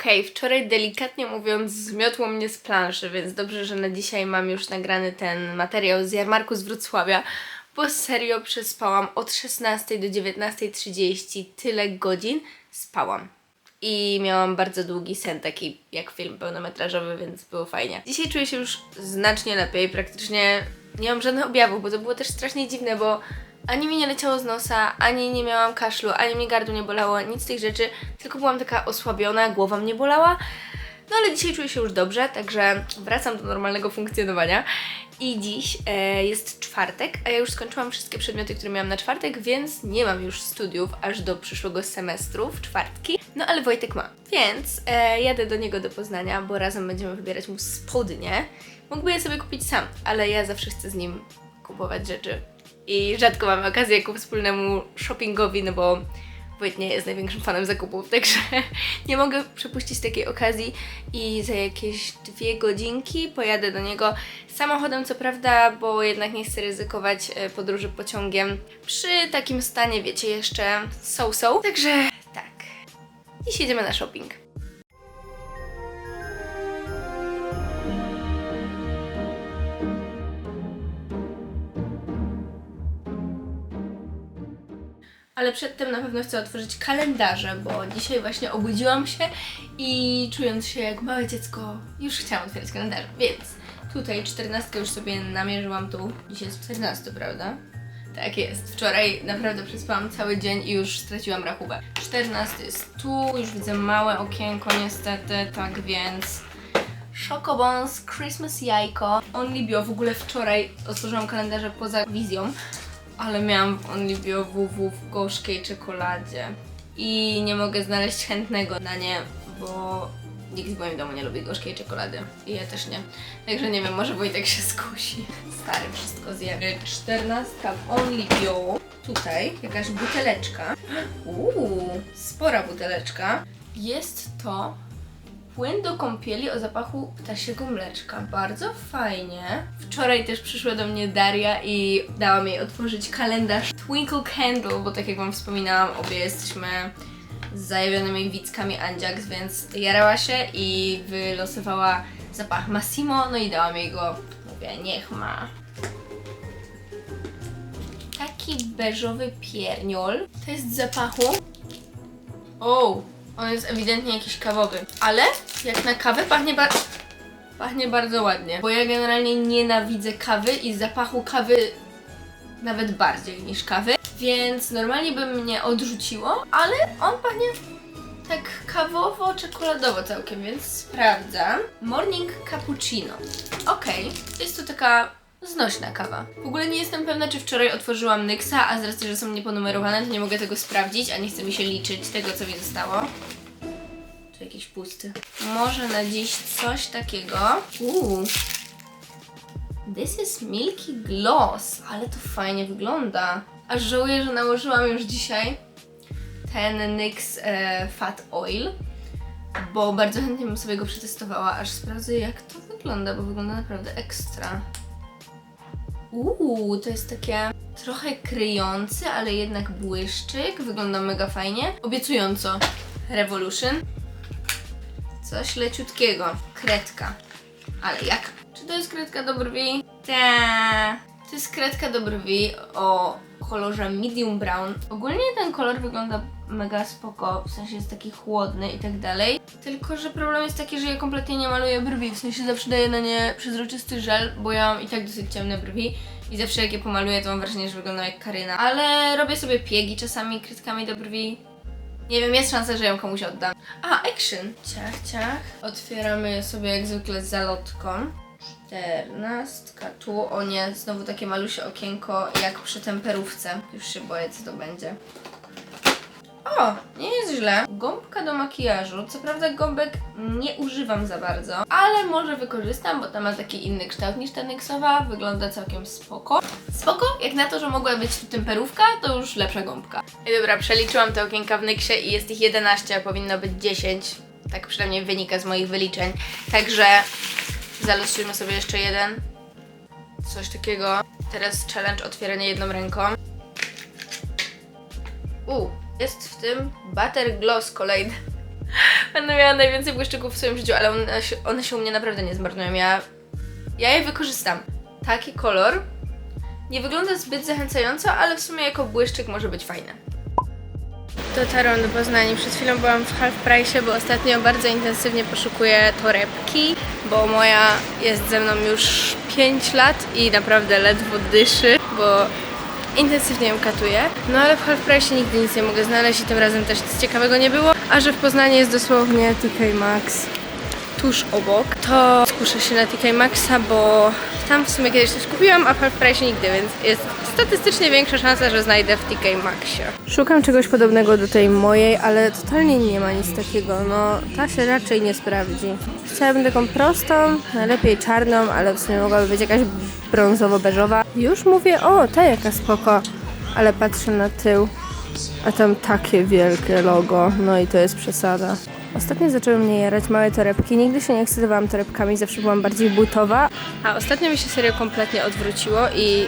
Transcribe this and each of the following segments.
Okej, wczoraj delikatnie mówiąc zmiotło mnie z planszy, więc dobrze, że na dzisiaj mam już nagrany ten materiał z jarmarku z Wrocławia, bo serio przespałam od 16 do 19.30 tyle godzin spałam. I miałam bardzo długi sen, taki jak film pełnometrażowy, więc było fajnie. Dzisiaj czuję się już znacznie lepiej, praktycznie nie mam żadnych objawów, bo to było też strasznie dziwne, bo ani mi nie leciało z nosa, ani nie miałam kaszlu, ani mnie gardło nie bolało, nic z tych rzeczy, tylko byłam taka osłabiona, głowa mnie bolała. No ale dzisiaj czuję się już dobrze, także wracam do normalnego funkcjonowania. I dziś e, jest czwartek, a ja już skończyłam wszystkie przedmioty, które miałam na czwartek, więc nie mam już studiów aż do przyszłego semestru w czwartki. No ale Wojtek ma, więc e, jadę do niego do Poznania, bo razem będziemy wybierać mu spodnie. Mógłby je sobie kupić sam, ale ja zawsze chcę z nim kupować rzeczy. I rzadko mamy okazję ku wspólnemu shoppingowi, no bo Wojt nie jest największym fanem zakupów, także nie mogę przepuścić takiej okazji i za jakieś dwie godzinki pojadę do niego samochodem, co prawda, bo jednak nie chcę ryzykować e, podróży pociągiem przy takim stanie, wiecie, jeszcze so-so. Także tak, dziś jedziemy na shopping. Ale przedtem na pewno chcę otworzyć kalendarze, bo dzisiaj właśnie obudziłam się i czując się jak małe dziecko, już chciałam otwierać kalendarze. Więc tutaj 14 już sobie namierzyłam tu. Dzisiaj jest 14, prawda? Tak jest. Wczoraj naprawdę przespałam cały dzień i już straciłam rachubę. 14 jest tu, już widzę małe okienko niestety, tak więc... Chocobons, Christmas jajko, Only Bio. W ogóle wczoraj otworzyłam kalendarze poza wizją, ale miałam w Only Bio WW w gorzkiej czekoladzie. I nie mogę znaleźć chętnego na nie, bo nikt w moim domu nie lubi gorzkiej czekolady. I ja też nie. Także nie wiem, może Wojtek się skusi. Stary wszystko zje. Czternastka w Only Bio. Tutaj jakaś buteleczka. Uuu, spora buteleczka. Jest to Płyn do kąpieli o zapachu ptasiego mleczka. Bardzo fajnie. Wczoraj też przyszła do mnie Daria i dała mi otworzyć kalendarz Twinkle Candle, bo tak jak Wam wspominałam, obie jesteśmy z zajawionymi widzkami Andziaks, więc jarała się i wylosowała zapach Massimo, no i dała mi go. Mówię, niech ma. Taki beżowy pierniol. To jest zapachu o, on jest ewidentnie jakiś kawowy. Ale jak na kawę pachnie, ba- pachnie bardzo ładnie. Bo ja generalnie nienawidzę kawy i zapachu kawy nawet bardziej niż kawy. Więc normalnie by mnie odrzuciło, ale on pachnie tak kawowo-czekoladowo całkiem, więc sprawdzam. Morning cappuccino. Okej, jest to taka znośna kawa. W ogóle nie jestem pewna, czy wczoraj otworzyłam Nyxa, a z racji, że są nieponumerowane, to nie mogę tego sprawdzić, a nie chce mi się liczyć tego, co mi zostało. Tu jakiś pusty. Może na dziś coś takiego. Uuu. This is Milky Gloss, ale to fajnie wygląda. Aż żałuję, że nałożyłam już dzisiaj ten NYX e, Fat Oil, bo bardzo chętnie bym sobie go przetestowała, aż sprawdzę jak to wygląda, bo wygląda naprawdę ekstra. Uuu, to jest takie trochę kryjący, ale jednak błyszczyk. Wygląda mega fajnie. Obiecująco. Revolution. Coś leciutkiego. Kredka. Ale jak? Czy to jest kredka do brwi? Ta. To jest kredka do brwi o kolorze medium brown. Ogólnie ten kolor wygląda mega spoko, w sensie jest taki chłodny i tak dalej. Tylko, że problem jest taki, że ja kompletnie nie maluję brwi, w sensie zawsze daję na nie przezroczysty żel, bo ja mam i tak dosyć ciemne brwi i zawsze jak je pomaluję, to mam wrażenie, że wyglądam jak Karyna. Ale robię sobie piegi czasami kredkami do brwi. Nie wiem, jest szansa, że ją komuś oddam. A, action! Ciach, ciach. Otwieramy sobie jak zwykle z zalotką. Czternastka. Tu, o nie, znowu takie malusie okienko jak przy temperówce. Już się boję, co to będzie. O, nie jest źle. Gąbka do makijażu. Co prawda gąbek nie używam za bardzo, ale może wykorzystam, bo ta ma taki inny kształt niż ta Nyksowa. Wygląda całkiem spoko. Spoko, jak na to, że mogła być tu temperówka, to już lepsza gąbka. I dobra, przeliczyłam te okienka w Nyksie i jest ich 11, a powinno być 10. Tak przynajmniej wynika z moich wyliczeń. Także zalosujmy sobie jeszcze jeden. Coś takiego. Teraz challenge otwieranie jedną ręką. U, jest w tym Butter Gloss kolejny. Będę miała najwięcej błyszczyków w swoim życiu, ale one się, one się u mnie naprawdę nie zmarnują. Ja, ja je wykorzystam. Taki kolor nie wygląda zbyt zachęcająco, ale w sumie jako błyszczyk może być fajny. Dotarłam do Poznania. Przed chwilą byłam w Half Price, bo ostatnio bardzo intensywnie poszukuję torebki, bo moja jest ze mną już 5 lat i naprawdę ledwo dyszy, bo intensywnie ją katuję. No ale w Half Price nigdy nic nie mogę znaleźć i tym razem też nic ciekawego nie było. A że w Poznaniu jest dosłownie TK Maxx tuż obok, to skuszę się na TK Maxa, bo tam w sumie kiedyś coś kupiłam, a w Price nigdy, więc jest statystycznie większa szansa, że znajdę w TK Maxie. Szukam czegoś podobnego do tej mojej, ale totalnie nie ma nic takiego, no ta się raczej nie sprawdzi. Chciałabym taką prostą, najlepiej czarną, ale w sumie mogłaby być jakaś brązowo-beżowa. Już mówię, o, ta jaka spoko, ale patrzę na tył, a tam takie wielkie logo, no i to jest przesada. Ostatnio zaczęły mnie jarać małe torebki. Nigdy się nie ekscytowałam torebkami, zawsze byłam bardziej butowa. A ostatnio mi się serio kompletnie odwróciło i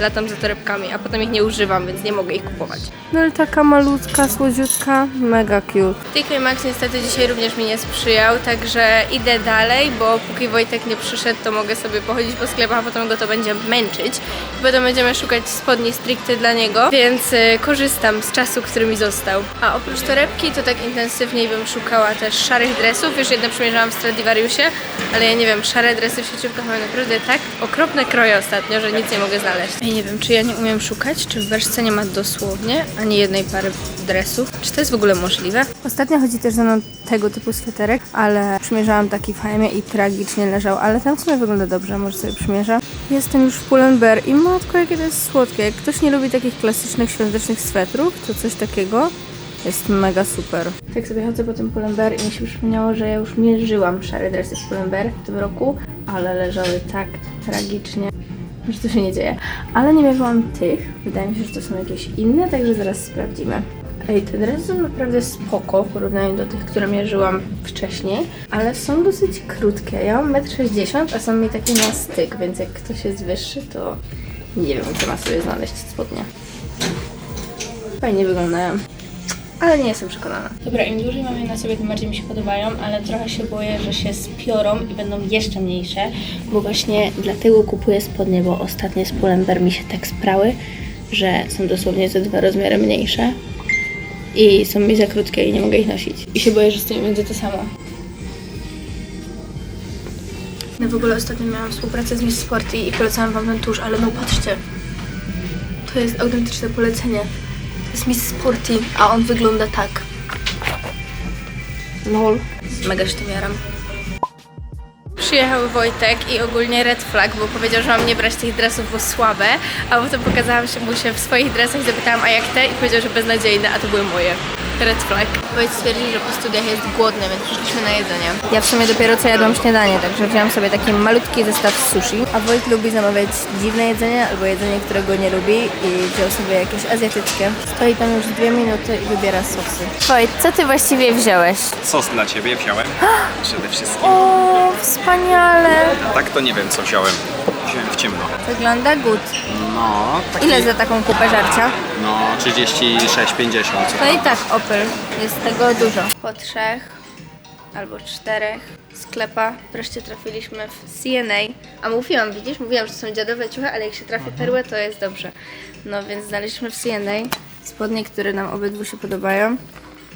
latam za torebkami, a potem ich nie używam, więc nie mogę ich kupować. No ale taka malutka, słodziutka, mega cute. TK Maxx niestety dzisiaj również mi nie sprzyjał, także idę dalej, bo póki Wojtek nie przyszedł, to mogę sobie pochodzić po sklepach, a potem go to będzie męczyć. Potem będziemy szukać spodni stricte dla niego, więc y, korzystam z czasu, który mi został. A oprócz torebki, to tak intensywniej bym szukała też szarych dresów. Już jedne przymierzałam w Stradivariusie, ale ja nie wiem, szare dresy w sieciówkach mają naprawdę tak okropne kroje ostatnio, że nic nie mogę znaleźć. Ja nie wiem, czy ja nie umiem szukać, czy w Berszce nie ma dosłownie ani jednej pary dresów. Czy to jest w ogóle możliwe? Ostatnio chodzi też ze mną tego typu sweterek, ale przymierzałam taki w H&M i tragicznie leżał, ale ten w sumie wygląda dobrze, może sobie przymierzę. Jestem już w Pull&Bear i matko, jakie to jest słodkie. Jak ktoś nie lubi takich klasycznych świątecznych swetrów, to coś takiego jest mega super. Tak sobie chodzę po tym Pull&Bear i mi się przypomniało, że ja już mierzyłam szare dresy z Pull&Bear w tym roku, ale leżały tak tragicznie, że to się nie dzieje. Ale nie mierzyłam tych. Wydaje mi się, że to są jakieś inne, także zaraz sprawdzimy. Ej, te dresy są naprawdę spoko w porównaniu do tych, które mierzyłam wcześniej, ale są dosyć krótkie. Ja mam 1,60 m, a są mi takie na styk, więc jak ktoś jest wyższy, to nie wiem, gdzie ma sobie znaleźć spodnie. Fajnie wyglądają. Ale nie jestem przekonana. Dobra, im dłużej mam je na sobie, tym bardziej mi się podobają, ale trochę się boję, że się spiorą i będą jeszcze mniejsze, bo właśnie dlatego kupuję spodnie, bo ostatnie z Pull&Bear mi się tak sprały, że są dosłownie ze dwa rozmiary mniejsze i są mi za krótkie i nie mogę ich nosić. I się boję, że z tymi będzie to samo. No w ogóle ostatnio miałam współpracę z Miss Sporty i polecałam wam ten tusz, ale no patrzcie, to jest autentyczne polecenie. Jest Miss Sporty, a on wygląda tak. Lol. Mega się tym jaram. Przyjechał Wojtek i ogólnie red flag, bo powiedział, że mam nie brać tych dresów, bo słabe, a potem pokazałam się mu się w swoich dresach, zapytałam a jak te i powiedział, że beznadziejne, a to były moje. Red flag. Wojtek stwierdził, że po studiach jest głodny, więc przyszliśmy na jedzenie. Ja w sumie dopiero co jadłam śniadanie, także wziąłam sobie taki malutki zestaw sushi. A Wojt lubi zamawiać dziwne jedzenie albo jedzenie, którego nie lubi i wziął sobie jakieś azjatyckie. Stoi tam już dwie minuty i wybiera sosy. Wojt, co ty właściwie wziąłeś? Sos dla ciebie wziąłem przede wszystkim. O, wspaniale! Tak to nie wiem co wziąłem. Wziąłem w ciemno. Wygląda good. No, taki, Ile za taką kupę żarcia? No, 36,50. No i tak, Opel. Jest tego dużo. Po trzech albo czterech sklepach wreszcie trafiliśmy w CNA. A mówiłam, widzisz? Mówiłam, że są dziadowe ciuchy, ale jak się trafi perłę, to jest dobrze. No więc znaleźliśmy w CNA spodnie, które nam obydwu się podobają.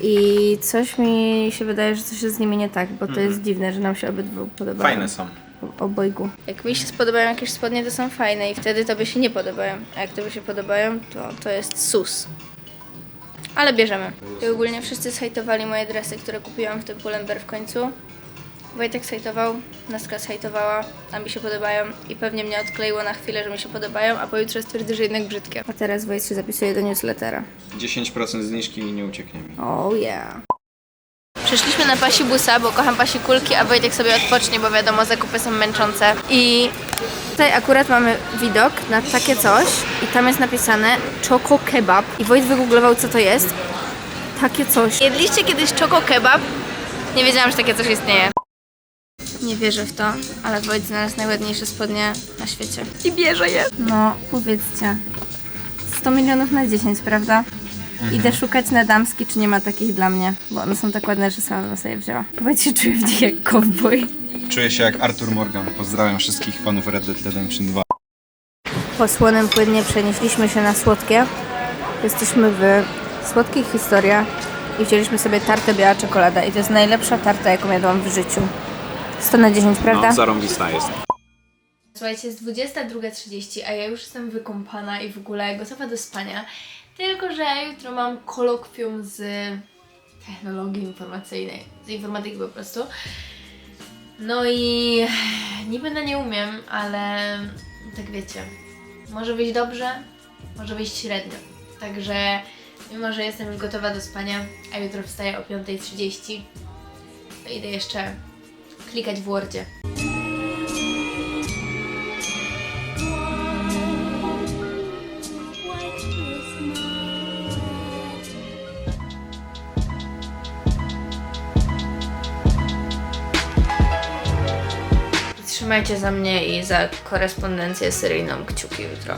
I coś mi się wydaje, że coś jest z nimi nie tak, bo to jest dziwne, że nam się obydwu podobają. Fajne są. Obojgu. Jak mi się spodobają jakieś spodnie, to są fajne i wtedy tobie się nie podobają. A jak tobie się podobają, to to jest sus. Ale bierzemy. I ogólnie wszyscy zhejtowali moje dresy, które kupiłam w tym Pull&Bear w końcu. Wojtek zhejtował, Naska zhejtowała, a mi się podobają i pewnie mnie odkleiło na chwilę, że mi się podobają, a pojutrze stwierdzi, że jednak brzydkie. A teraz Wojtek się zapisuje do newslettera. 10% zniżki i nie ucieknie mi. Oh yeah. Przyszliśmy na pasi busa, bo kocham pasi kulki, a Wojtek sobie odpocznie, bo wiadomo, zakupy są męczące. I tutaj akurat mamy widok na takie coś i tam jest napisane Choco Kebab. I Wojt wygooglował, co to jest. Takie coś. Jedliście kiedyś Choco Kebab? Nie wiedziałam, że takie coś istnieje. Nie wierzę w to, ale Wojt znalazł najładniejsze spodnie na świecie. I bierze je. No, powiedzcie. 100 milionów na 10, prawda? Idę szukać na damski, czy nie ma takich dla mnie, bo one są tak ładne, że sama bym sobie wzięła. Chyba się czuję w nich jak cowboy. Czuję się jak Arthur Morgan. Pozdrawiam wszystkich fanów Red Dead Redemption 2. Po słonym płynnie przenieśliśmy się na słodkie. Jesteśmy w słodkich historiach i wzięliśmy sobie tartę biała czekolada i to jest najlepsza tarta, jaką jadłam w życiu. 100 na 10, prawda? No, zarąbista jest. Słuchajcie, jest 22.30, a ja już jestem wykąpana i w ogóle gotowa do spania. Tylko, że jutro mam kolokwium z technologii informacyjnej, z informatyki po prostu. No i niby na nie umiem, ale tak wiecie, może wyjść dobrze, może wyjść średnio. Także mimo, że jestem już gotowa do spania, a jutro wstaję o 5.30, to idę jeszcze klikać w Wordzie. Trzymajcie za mnie i za korespondencję seryjną kciuki jutro.